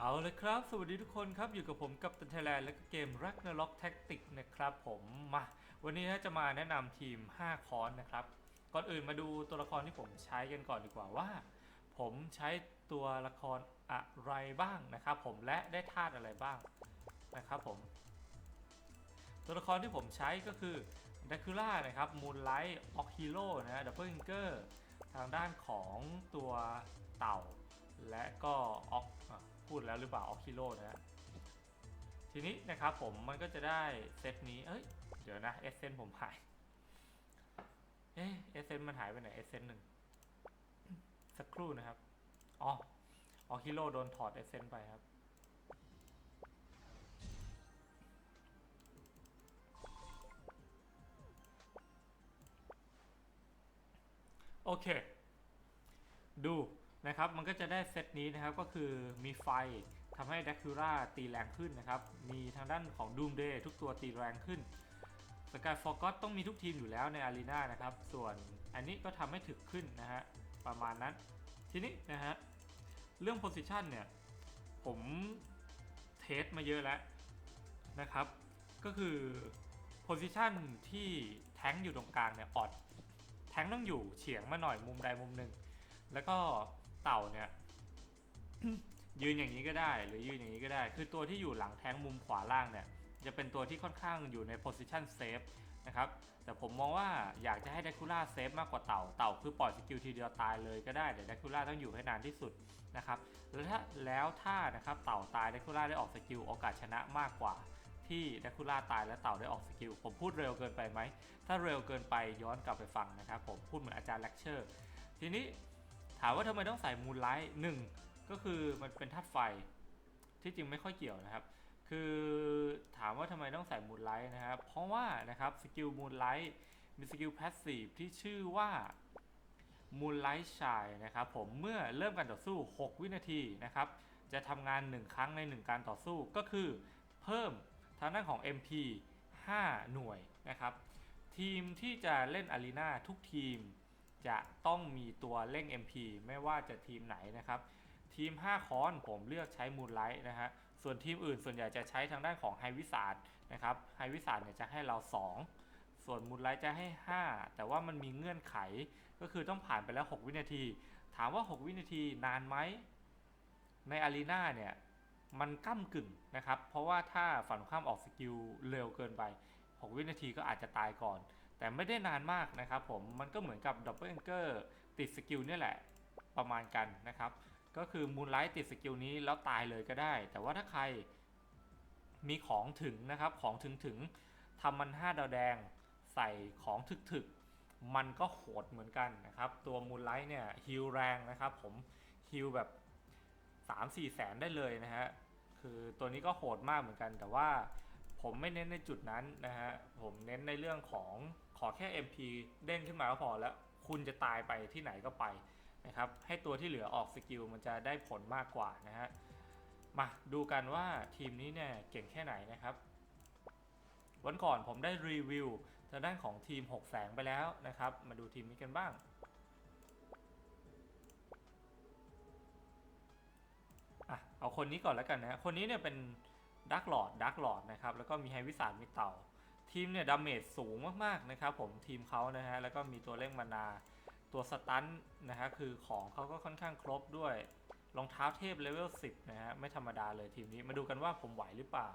เอาเลยครับ สวัสดีทุกคนครับ อยู่กับผมกับตันไทยแลนด์และก็เกม Ragnarok Tactic นะครับผมมา วันนี้จะมาแนะนำทีม 5 คอนนะครับ ก่อนอื่นมาดูตัวละครที่ผมใช้กันก่อนดีกว่าว่า ผมใช้ตัวละครอะไรบ้างนะครับผมและได้ธาตุอะไรบ้างนะครับผม ตัวละครที่ผมใช้ก็คือด a คูล่านะครับมูนไลท์ออกฮีโร่นะดับเบิลเกอร์ทางด้านของตัวเต่า และก็ออก พูดแล้วหรือเปล่าออกฮีโร่นะฮะทีนี้นะครับผมมันก็จะได้เซตนี้ เอ้ย เดี๋ยวนะเอเซนผมหาย เอ๊ะเอเซนมันหายไปไหนเอเซนหนึ่งสักครู่นะครับ อ๋อออกฮีโร่โดนถอดเอเซนไปครับ โอเค ดู นะครับมันก็จะได้เซตนี้นะครับก็คือมีไฟทำให้ดักคูล่าตีแรงขึ้นนะครับ มีทางด้านของดูมเดย์ทุกตัวตีแรงขึ้นสกายฟอร์กอตต้องมีทุกทีมอยู่แล้วในอารีนานะครับ ส่วนอันนี้ก็ทำให้ถึกขึ้นนะฮะประมาณนั้น ทีนี้นะฮะเรื่องโพซิชันเนี่ยผมเทสมาเยอะแล้วนะครับ ก็คือโพซิชันที่แท้งอยู่ตรงกลางเนี่ยออดแท้งต้องอยู่เฉียงมาหน่อยมุมใดมุมหนึ่งแล้วก็ เต่าเนี่ย ยืนอย่างนี้ก็ได้ หรือยืนอย่างนี้ก็ได้ คือตัวที่อยู่หลังแท้งมุมขวาล่างเนี่ย จะเป็นตัวที่ค่อนข้างอยู่ในโพสิชันเซฟนะครับ แต่ผมมองว่าอยากจะให้เดคูล่าเซฟมากกว่าเต่า เต่าคือปล่อยสกิลทีเดียวตายเลยก็ได้ แต่เดคูล่าต้องอยู่ให้นานที่สุดนะครับ แล้วถ้าแล้วถ้านะครับเต่าตายเดคูล่าได้ออกสกิลโอกาสชนะมากกว่าที่เดคูล่าตายและเต่าได้ออกสกิล ผมพูดเร็วเกินไปไหม ถ้าเร็วเกินไปย้อนกลับไปฟังนะครับ ผมพูดเหมือนอาจารย์เลคเชอร์ ทีนี้ ถามว่าทำไมต้องใส่มูลไลท์หนึ่งก็คือมันเป็นธาตุไฟที่จริงไม่ค่อยเกี่ยวนะครับ คือถามว่าทำไมต้องใส่มูลไลท์นะครับ เพราะว่านะครับสกิลมูลไลท์มีสกิลแพสซีฟที่ชื่อว่ามูลไลท์ชายนะครับผมเมื่อเริ่มการต่อสู้ 6 วินาทีนะครับ จะทำงาน 1 ครั้งใน 1 การต่อสู้ก็คือเพิ่มทางด้านของ MP 5 หน่วยนะครับ ทีมที่จะเล่นอารีนาทุกทีม จะต้องมีตัวเร่ง MP ไม่ว่าจะทีมไหนนะครับ ทีม 5 คอนผมเลือกใช้มูลไลท์นะฮะส่วนทีมอื่นส่วนใหญ่จะใช้ทางด้านของไฮวิสาดนะครับไฮวิสาดเนี่ยจะให้เรา 2 ส่วนมูลไลท์จะให้ 5 แต่ว่ามันมีเงื่อนไขก็คือต้องผ่านไปแล้ว 6 วินาที ถามว่า 6 วินาทีนานไหมในอารีนาเนี่ยมันก้ากึ่งนะครับ เพราะว่าถ้าฝั่งข้ามออกสกิลเร็วเกินไป 6 วินาทีก็อาจจะตายก่อน แต่ไม่ได้นานมากนะครับผมมันก็เหมือนกับดับเบิลเกอร์ติดสกิลนี่แหละประมาณกันนะครับ ก็คือมูนไลท์ติดสกิลนี้แล้วตายเลยก็ได้ แต่ว่าถ้าใครมีของถึงนะครับของถึงถึงทำมัน5ดาวแดงใส่ของถึกถึกมันก็โหดเหมือนกันนะครับ ตัวมูนไลท์เนี่ยฮิลแรงนะครับ ผมฮิลแบบ 3 4 แสนได้เลยนะฮะ คือตัวนี้ก็โหดมากเหมือนกัน แต่ว่าผมไม่เน้นในจุดนั้นนะฮะ ผมเน้นในเรื่องของ ขอแค่ MP เด้งขึ้นมาก็พอแล้ว คุณจะตายไปที่ไหนก็ไปนะครับให้ตัวที่เหลือออกสกิลมันจะได้ผลมากกว่านะฮะมาดูกันว่าทีมนี้เนี่ยเก่งแค่ไหนนะครับ วันก่อนผมได้รีวิวทางด้านของทีม 6 แสงไปแล้วนะครับ มาดูทีมนี้กันบ้างอะเอาคนนี้ก่อนแล้วกันนะคนนี้เนี่ยเป็นดักหลอดดักหลอดนะครับแล้วก็มีไฮวิสานมีเต่า ทีมเนี่ยดาเมจสูงมากๆนะครับผมทีมเขานะฮะแล้วก็มีตัวเร่งมานาตัวสตันนะฮะคือของเขาก็ค่อนข้างครบด้วยรองเท้าเทพเลเวล10นะฮะไม่ธรรมดาเลยทีมนี้มาดูกันว่าผมไหวหรือเปล่า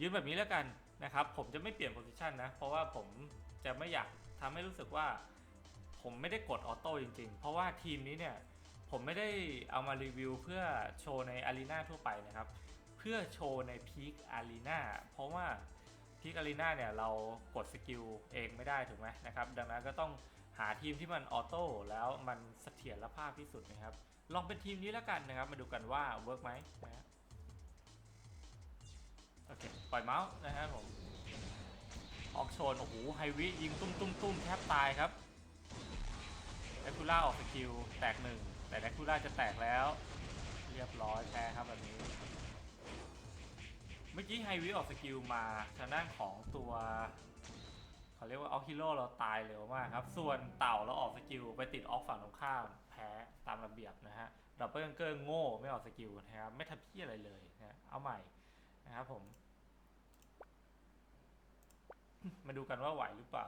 ยืนแบบนี้แล้วกันนะครับ ผมจะไม่เปลี่ยนโพซิชันนะ เพราะว่าผมจะไม่อยากทำให้รู้สึกว่า ผมไม่ได้กดออโต้จริง ๆ เพราะว่าทีมนี้เนี่ย ผมไม่ได้เอามารีวิวเพื่อโชว์ในอารีนาทั่วไปนะครับ เพื่อโชว์ในพีคอารีนาเพราะว่าพีคอารีนาเนี่ยเรากดสกิลเองไม่ได้ถูกไหมนะครับ ดังนั้นก็ต้องหาทีมที่มันออโต้แล้วมันเสถียรภาพที่สุดนะครับ ลองเป็นทีมนี้แล้วกันนะครับ มาดูกันว่าเวิร์กไหมนะฮะโอเค ปล่อยเมาส์นะฮะผมออกโชน โอ้โห ไฮวิยิงตุ้มตุ้มตุ้มแทบตายครับแดคูล่าออกสกิล แตกหนึ่ง แต่แดคูล่าจะแตกแล้ว เรียบร้อยแพ้ครับแบบนี้ กี้ไฮวิออกสกิลมาทางด้านของตัวเขาเรียกว่าออกฮิโร่เราตายเร็วมากครับ ส่วนเต่าเราออกสกิลไปติดออกฝั่งตรงข้ามแพ้ตามระเบียบนะฮะดับเบิลเกอร์โง่ไม่ออกสกิลนะครับไม่ทำพี่อะไรเลยนะเอาใหม่นะครับผม มาดูกันว่าไหวหรือเปล่า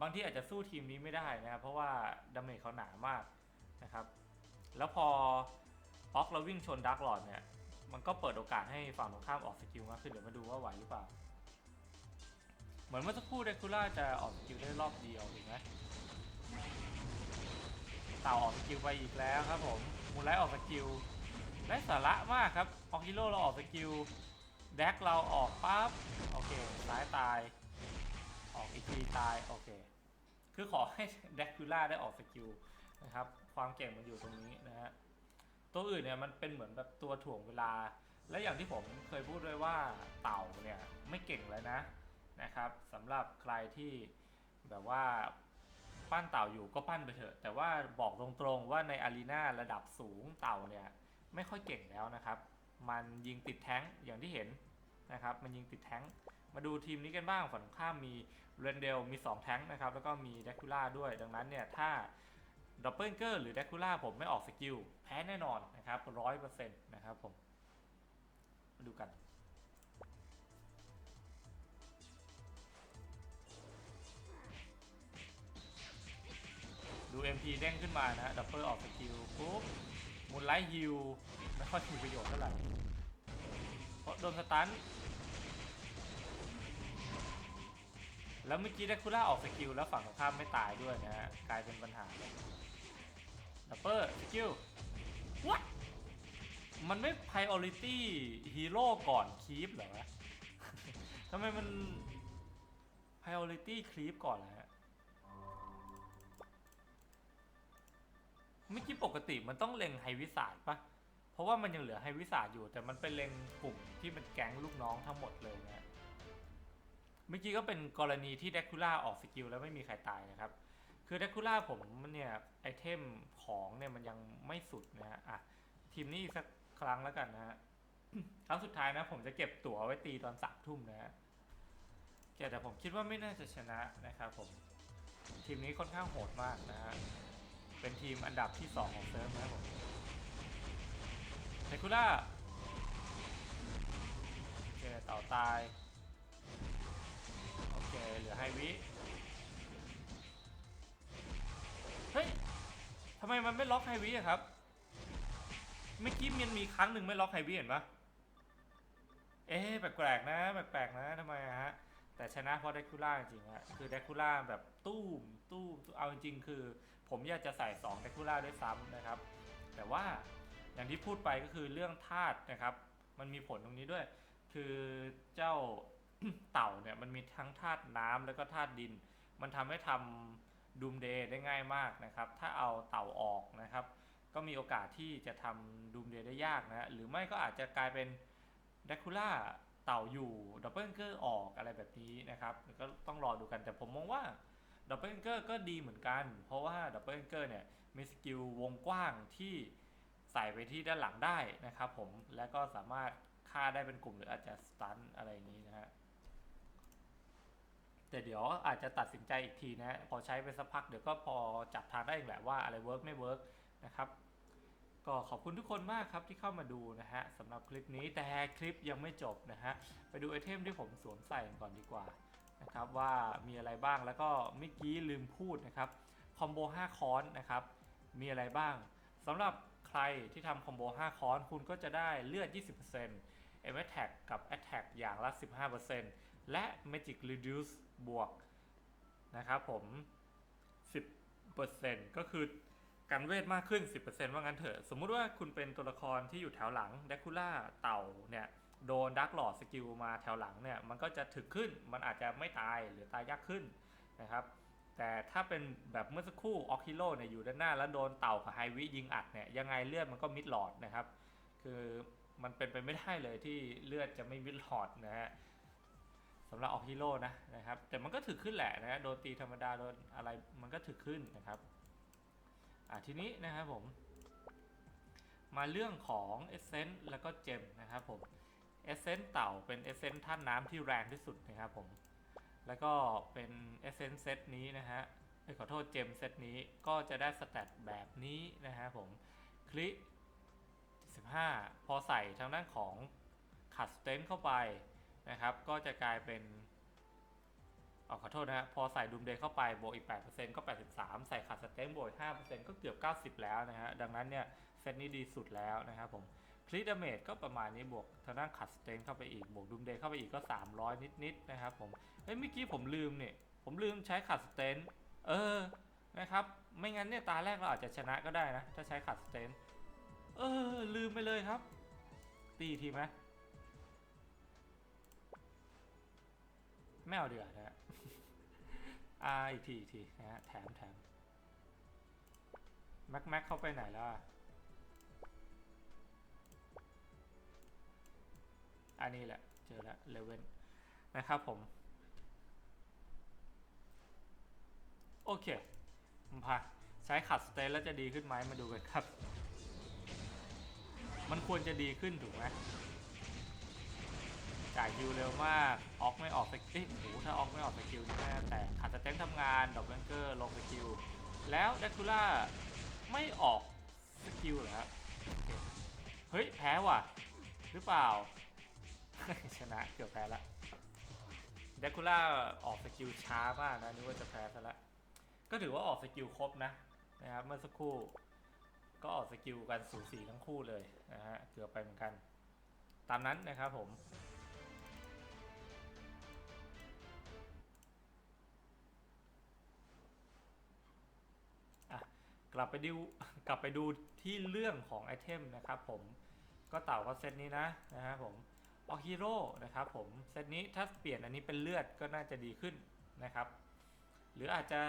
บางที่อาจจะสู้ทีมนี้ไม่ได้นะครับเพราะว่าดาเมจเขาหนามากนะครับ แล้วพอออกเราวิ่งชนดักหลอดเนี่ย มันก็เปิดโอกาสให้ฝั่งตรงข้ามออกสกิลมากขึ้นเดี๋ยวมาดูว่าไหวหรือเปล่า เหมือนเมื่อสักครู่เดคูล่าจะออกสกิลได้รอบเดียวถูกไหมเต่าออกสกิลไปอีกแล้วครับผมมูไลออกสกิลได้สาระมากครับออกฮิโร่เราออกสกิลแดกเราออกปั๊บโอเคซ้ายตาย ออกอีกทีตายโอเค คือขอให้แดกคูล่าได้ออกสกิลนะครับ ความเก่งมันอยู่ตรงนี้นะฮะ ตัวอื่นเนี่ยมันเป็นเหมือนแบบตัวถ่วงเวลา และอย่างที่ผมเคยพูดไว้ว่าเต่าเนี่ยไม่เก่งแล้วนะนะครับสำหรับใครที่แบบว่าปั้นเต่าอยู่ก็ปั้นไปเถอะ แต่ว่าบอกตรงๆว่าในอารีนาระดับสูงเต่าเนี่ยไม่ค่อยเก่งแล้วนะครับ มันยิงติดแท้งอย่างที่เห็นนะครับ มันยิงติดแท้งมาดูทีมนี้กันบ้างฝั่งข้ามมีเรนเดลมี 2 แท้งนะครับ แล้วก็มีเดคูล่าด้วย ดังนั้นเนี่ยถ้า ดับเบิลเกอร์หรือเดคูล่าผมไม่ออกสกิล แพ้แน่นอนนะครับร้อยเปอร์เซ็นต์นะครับผม มาดูกัน ดู MP เด้งขึ้นมานะดับเบิลออกสกิลปุ๊บมูลไลท์ฮิลไม่ค่อยมีประโยชน์เท่าไหร่เพราะโดนสตันแล้วเมื่อกี้เดคูล่าออกสกิลแล้วฝั่งตรงข้ามไม่ตายด้วยนะฮะกลายเป็นปัญหา ดับเบิลสกิล what มันไม่ priority hero ก่อนคีปเหรอวะทำไมมัน priority creep ก่อนล่ะฮะเมื่อกี้ปกติมันต้องเล็งไฮวิสาดปะเพราะว่ามันยังเหลือไฮวิสาดอยู่ แต่มันเป็นเล็งกลุ่มที่เป็นแก๊งลูกน้องทั้งหมดเลยนะฮะเมื่อกี้ก็เป็นกรณีที่เดคูล่าออกสกิลแล้วไม่มีใครตายนะครับ คือเดคูล่าผมเนี่ยไอเทมของเนี่ยมันยังไม่สุดนะฮะอะทีมนี้อีกสักครั้งแล้วกันนะฮะครั้งสุดท้ายนะ ผมจะเก็บตั๋วไว้ตีตอนสามทุ่มนะฮะแต่ผมคิดว่าไม่น่าจะชนะนะครับผมทีมนี้ค่อนข้างโหดมากนะฮะเป็นทีมอันดับที่สองของเซิร์ฟนะครับผมเดคูล่าโอเคเต่าตาย โอเค เหลือไฮวิ เฮ้ยทำไมมันไม่ล็อกไฮวิอะครับ เมื่อกี้มันมีครั้งหนึ่งไม่ล็อกไฮวิเห็นปะเอ๊ะแปลกๆนะแปลกๆนะทำไมฮะ แต่ชนะเพราะเดคูล่าจริงๆฮะคือเดคูล่าแบบตู้มตู้มเอาจริงๆคือ ผมอยากจะใส่2เดคูล่าด้วยซ้ำนะครับ แต่ว่าอย่างที่พูดไปก็คือเรื่องธาตุนะครับ มันมีผลตรงนี้ด้วย คือเจ้าเต่าเนี่ยมันมีทั้งธาตุน้ำแล้วก็ธาตุดิน มันทำให้ทำ ดูมเดย์ได้ง่ายมากนะครับ ถ้าเอาเต่าออกนะครับ ก็มีโอกาสที่จะทำดูมเดย์ได้ยากนะฮะหรือไม่ก็อาจจะกลายเป็นเดคูล่าเต่าอยู่ดับเบิลเกอร์ออกอะไรแบบนี้นะครับ ก็ต้องรอดูกันแต่ผมมองว่าดับเบิลเกอร์ก็ดีเหมือนกัน เพราะว่าดับเบิลเกอร์เนี่ยมีสกิลวงกว้างที่ใส่ไปที่ด้านหลังได้นะครับผมและก็สามารถฆ่าได้เป็นกลุ่มหรืออาจจะสตันอะไรอย่างนี้นะฮะ แต่เดี๋ยวอาจจะตัดสินใจอีกทีนะพอใช้ไปสักพักเดี๋ยวก็พอจับทางได้เองแหละว่าอะไรเวิร์กไม่เวิร์กนะครับก็ขอบคุณทุกคนมากครับที่เข้ามาดูนะฮะสำหรับคลิปนี้แต่คลิปยังไม่จบนะฮะไปดูไอเทมที่ผมสวมใส่ก่อนดีกว่านะครับว่ามีอะไรบ้างแล้วก็เมื่อกี้ลืมพูดนะครับคอมโบ5ค้อนนะครับมีอะไรบ้างสำหรับใครที่ทำคอมโบ5ค้อนคุณก็จะได้เลือด 20% m a t t a c กับ Attack อย่างละ 15%และ Magic Reduce บวกนะครับผม 10%ก็คือการเวทมากขึ้น 10%ว่างั้นเถอะ สมมุติว่าคุณเป็นตัวละครที่อยู่แถวหลังเดคูล่าเต่าเนี่ยโดนดักหลอดสกิลมาแถวหลังเนี่ยมันก็จะถึกขึ้นมันอาจจะไม่ตายหรือตายยากขึ้นนะครับแต่ถ้าเป็นแบบเมื่อสักครู่ออกฮิโร่เนี่ยอยู่ด้านหน้าแล้วโดนเต่ากับไฮวิยิงอัดเนี่ยยังไงเลือดมันก็มิดหลอดนะครับ คือมันเป็นไปไม่ได้เลยที่เลือดจะไม่มิดหลอดนะฮะ สำหรับออกฮีโร่นะนะครับ แต่มันก็ถึกขึ้นแหละนะโดนตีธรรมดาโดนอะไรมันก็ถึกขึ้นนะครับอ่าทีนี้นะครับผม มาเรื่องของเอเซนต์แล้วก็เจมนะครับผมเอเซนต์เต่าเป็นเอเซนต์ท่านน้ำที่แรงที่สุดนะครับผมแล้วก็เป็น Essence เซตนี้นะฮะขอโทษเจมเซตนี้ก็จะได้สแตทแบบนี้นะฮะผมคลิก15 พอใส่ทางด้านของขัดสเตนเข้าไป นะครับ ก็จะกลายเป็นออขอโทษนะฮะพอใส่ดูมเดย์เข้าไปบวกอีก 8%ก็ 83 ใส่ขัดสเตนบวกอีก5%ก็เกือบ 90 แล้วนะฮะ ดังนั้นเนี่ย เซตนี้ดีสุดแล้วนะครับผมคลิดเมจก็ประมาณนี้บวกทางด้านขัดสเตนเข้าไปอีก บวกดูมเดย์เข้าไปอีกก็ 300 นิดๆนะครับผมเฮ้ยเมื่อกี้ผมลืมเนี่ย ผมลืมใช้ขัดสเตนเออนะครับ ไม่งั้นเนี่ยตาแรกเราอาจจะชนะก็ได้นะ ถ้าใช้ขัดสเตนเออลืมไปเลยครับ ตีทีไหม ไม่เอาเดือดนะฮะอ่าอีกทีอีกทีนะฮะแถมแถมแม็กแม็กเข้าไปไหนแล้วอะอันนี้แหละ เจอแล้วเลเวนนะครับผม โอเคมาพาใช้ขัดสเตนแล้วจะดีขึ้นไหมมาดูกันครับ มันควรจะดีขึ้นถูกไหม จ่ายคิวเร็วมาก ออกไม่ออกสกิลโอ้โหถ้าออกไม่ออกสกิลนี่แน่แต่ขัดสเต็งทำงาน ดอกเบงเกอร์ลงสกิล แล้วเดคูล่าไม่ออกสกิลเหรอครับเฮ้ย แพ้ว่ะ หรือเปล่า ชนะเกือบแพ้ละเดคูล่าออกสกิลช้ามากนะนึกว่าจะแพ้ซะละก็ถือว่าออกสกิลครบนะนะครับเมื่อสักครู่ ก็ออกสกิลกันสูสีทั้งคู่เลยนะฮะเกือบไปเหมือนกัน ตามนั้นนะครับผม กลับไปดูกลับไปดูที่เรื่องของไอเทมนะครับผมก็เต่าก็เซตนี้นะนะฮะผมออกฮีโร่นะครับผมเซตนี้ถ้าเปลี่ยนอันนี้เป็นเลือดก็น่าจะดีขึ้นนะครับ หรืออาจจะ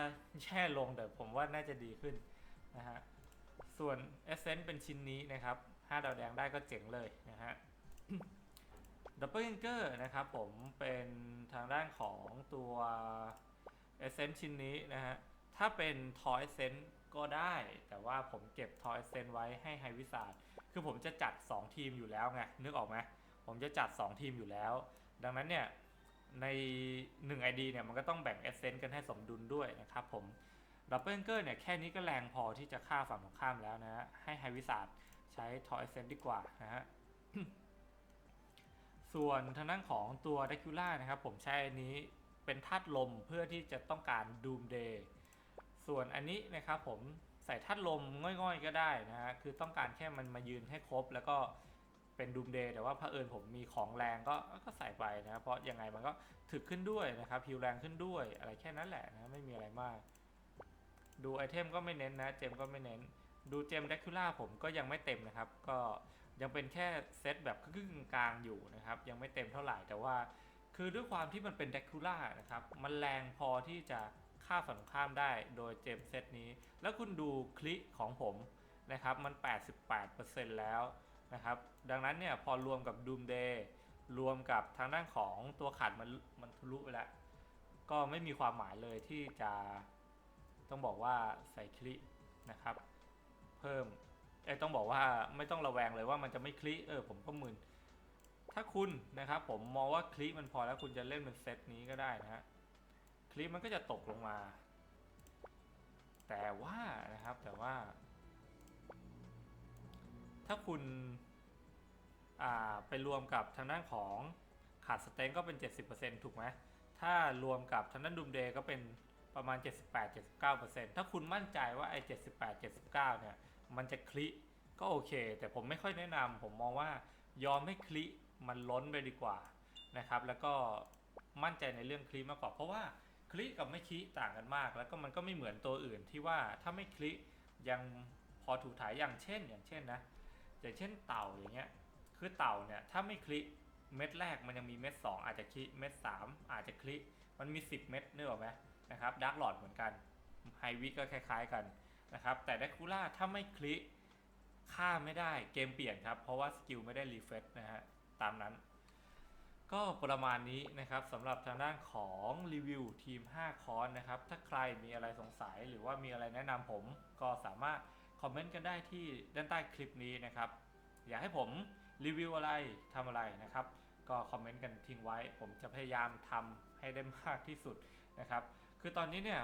แช่ลงแต่ผมว่าน่าจะดีขึ้นนะฮะส่วน Essence เป็นชิ้นนี้นะครับ5ดาวแดงได้ก็เจ๋งเลยนะฮะดับเบิลเกอร์นะครับผมเป็นทางด้านของตัว Essence ชิ้นนี้นะฮะ ถ้าเป็นทอย Essence ก็ได้ แต่ว่าผมเก็บทอย Essence ไว้ให้ไฮวิสาดคือผมจะจัด 2 ทีมอยู่แล้วไง นึกออกไหมผมจะจัด 2 ทีมอยู่แล้ว ดังนั้นเนี่ย ใน 1 ID เนี่ย มันก็ต้องแบ่ง Essence กันให้สมดุลด้วยนะครับผมดับเบิลเกอร์เนี่ย แค่นี้ก็แรงพอที่จะฆ่าฝั่งตรงข้ามแล้วนะฮะ ให้ไฮวิสาดใช้ทอยเซนดีกว่านะฮะส่วนทางด้านของตัวเดคิล่านะครับ ผมใช้อันนี้เป็นธาตุลมเพื่อที่จะต้องการดูมเดย์ ส่วนอันนี้นะครับผมใส่ธาตุลมง่อยๆก็ได้นะฮะคือต้องการแค่มันมายืนให้ครบ แล้วก็เป็นดูมเดย์แต่ว่าเผอิญผมมีของแรงก็ก็ใส่ไปนะครับเพราะยังไงมันก็ถึกขึ้นด้วยนะครับฮิวแรงขึ้นด้วยอะไรแค่นั้นแหละนะไม่มีอะไรมาก ดูไอเทมก็ไม่เน้นนะ เจมก็ไม่เน้น ดูเจมเดคูล่าผมก็ยังไม่เต็มนะครับ ก็ยังเป็นแค่เซตแบบครึ่งกลางอยู่นะครับ ยังไม่เต็มเท่าไหร่แต่ว่า คือด้วยความที่มันเป็นเดคูล่านะครับมันแรงพอที่จะ ฆ่าฝั่งตรงข้ามได้โดยเจมเซตนี้ แล้วคุณดูคลิของผมนะครับ มัน 88%แล้วนะครับ ดังนั้นเนี่ยพอรวมกับดูมเดย์รวมกับทางด้านของตัวขัดมันมันทะลุไปแล้ว ก็ไม่มีความหมายเลยที่จะต้องบอกว่าใส่คลินะครับ เพิ่มเอ้ต้องบอกว่าไม่ต้องระแวงเลยว่ามันจะไม่คลิเออผมก็มึนถ้าคุณนะครับผมมองว่าคลิมันพอแล้วคุณจะเล่นเป็นเซตนี้ก็ได้นะฮะ คลิปมันก็จะตกลงมา แต่ว่านะครับแต่ว่า ถ้าคุณไปรวมกับทางด้านของขาดสเต็งก็เป็น 70%ถูกไหมถ้ารวมกับทางด้านดูมเดย์ก็เป็นประมาณ 78-79%ถ้าคุณมั่นใจว่าไอ้78-79 เนี่ย มันจะคลิก็โอเค แต่ผมไม่ค่อยแนะนำผมมองว่ายอมให้คลิมันล้นไปดีกว่านะครับ แล้วก็มั่นใจในเรื่องคลิมากกว่าเพราะว่า คลิกับไม่คลิต่างกันมาก แล้วก็มันก็ไม่เหมือนตัวอื่นที่ว่าถ้าไม่คลิยังพอถูกถ่ายอย่างเช่น อย่างเช่นนะอย่างเช่นเต่าอย่างเงี้ยคือเต่าเนี่ยถ้าไม่คลิเม็ดแรกมันยังมีเม็ดสองอาจจะคลิเม็ดสามอาจจะคลิมันมี 10 เม็ดเนึกออกไหมนะครับดาร์กหลอดเหมือนกันไฮวิก็คล้าย ๆกันนะครับแต่เดคูล่าถ้าไม่คลิกฆ่าไม่ได้เกมเปลี่ยนครับ เพราะว่าสกิลไม่ได้รีเฟซนะฮะตามนั้น ก็ประมาณนี้นะครับสำหรับทางด้านของรีวิวทีม 5 คอนนะครับ ถ้าใครมีอะไรสงสัยหรือว่ามีอะไรแนะนำผมก็สามารถคอมเมนต์กันได้ที่ด้านใต้คลิปนี้นะครับ อยากให้ผมรีวิวอะไรทำอะไรนะครับ ก็คอมเมนต์กันทิ้งไว้ ผมจะพยายามทำให้ได้มากที่สุดนะครับ คือตอนนี้เนี่ย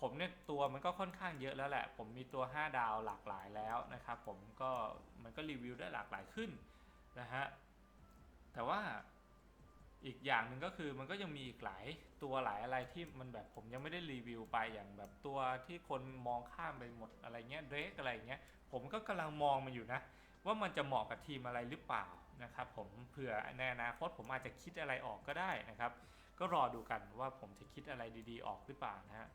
ผมเนี่ยตัวมันก็ค่อนข้างเยอะแล้วแหละ ผมมีตัว 5 ดาวหลากหลายแล้วนะครับ ผมก็มันก็รีวิวได้หลากหลายขึ้นนะฮะ อีกอย่างหนึ่งก็คือมันก็ยังมีอีกหลายตัวหลายอะไรที่มันแบบผมยังไม่ได้รีวิวไปอย่างแบบตัวที่คนมองข้ามไปหมดอะไรเงี้ยเดรกอะไรเงี้ยผมก็กำลังมองมันอยู่นะ ว่ามันจะเหมาะกับทีมอะไรหรือเปล่านะครับผมเผื่อในอนาคตผมอาจจะคิดอะไรออกก็ได้นะครับ ก็รอดูกันว่าผมจะคิดอะไรดีๆ ออกหรือเปล่านะฮะ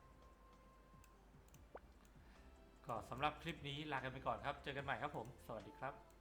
ก็สำหรับคลิปนี้ลากันไปก่อนครับ เจอกันใหม่ครับผม สวัสดีครับ